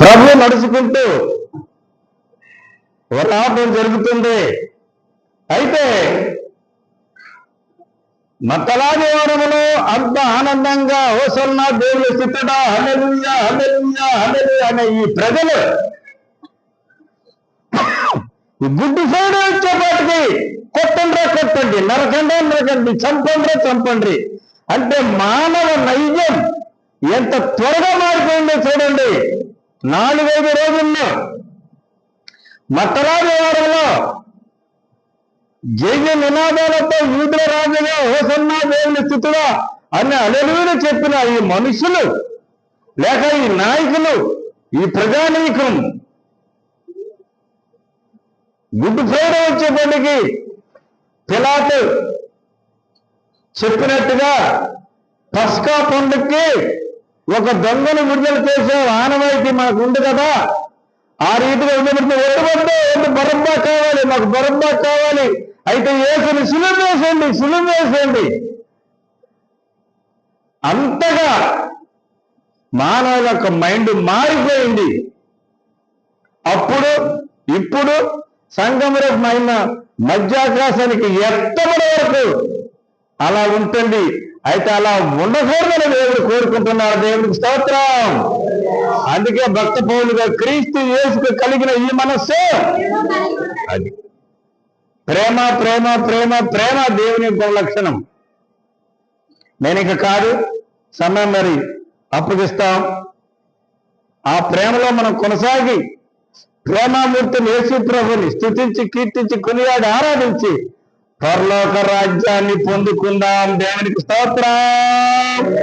ప్రభు నడుచుకుంటూ రావడం జరుగుతుంది. అయితే మతలాదేవరంలో అంత ఆనందంగా హోసన్నా దేవుడు స్థితుడా హలెలుయా హలెలుయా హల్లెలూయా అనే ఈ ప్రజలు గుడ్డు సైడ్ వచ్చేపాటికి కొట్టండ్రా కొట్టండి నరకండి నరకండి చంపండ్రా చంపండి అంటే మానవ నైజం ఎంత త్వరగా మారిపోయిందో చూడండి. నాలుగైదు రోజుల్లో మతరాజు దేవాలయంలో జయ నినాదాలతో యూదుల రాజుగా హోసన్నా దేవుని స్థితిగా అని అలలుగులు చెప్పిన ఈ మనుషులు లేక ఈ నాయకులు ఈ ప్రజానీకం గుడ్ ఫ్రైడే వచ్చేప్పటికి పిలాట్ చెప్పినట్టుగా పస్కా పండుగకి ఒక దొంగను విడుదల చేసే ఆనవాయితీ మాకు ఉంది కదా. ఆ రీతిగా ఉండబడితే ఒట్టుబడితే ఎటు బరబ్బా కావాలి మాకు బరబ్బా కావాలి. అయితే ఏసుని సులువు వేసేయండి సులువు వేసేయండి. అంతగా మానవుల యొక్క మైండ్ మారిపోయింది. అప్పుడు ఇప్పుడు సంగమరమైన మధ్యాకాశానికి ఎత్తబడే వరకు అలా ఉంటుంది. అయితే అలా ఉండకూడదని దేవుడు కోరుకుంటున్నారు దేవుడికి స్తోత్రం. అందుకే భక్త పౌలుగా క్రీస్తు యేసుకు కలిగిన ఈ మనస్సు. అది. ప్రేమ ప్రేమ ప్రేమ ప్రేమ దేవుని యొక్క లక్షణం. నేను ఇక కాదు సమయం మరి అప్పగిస్తాం. ఆ ప్రేమలో మనం కొనసాగి ప్రేమామూర్తిని యేసు ప్రభుని స్థుతించి కీర్తించి కొనియాడి ఆరాధించి పరలోక రాజ్యాన్ని పొందుకుందాం. దేవునికి స్తోత్రం.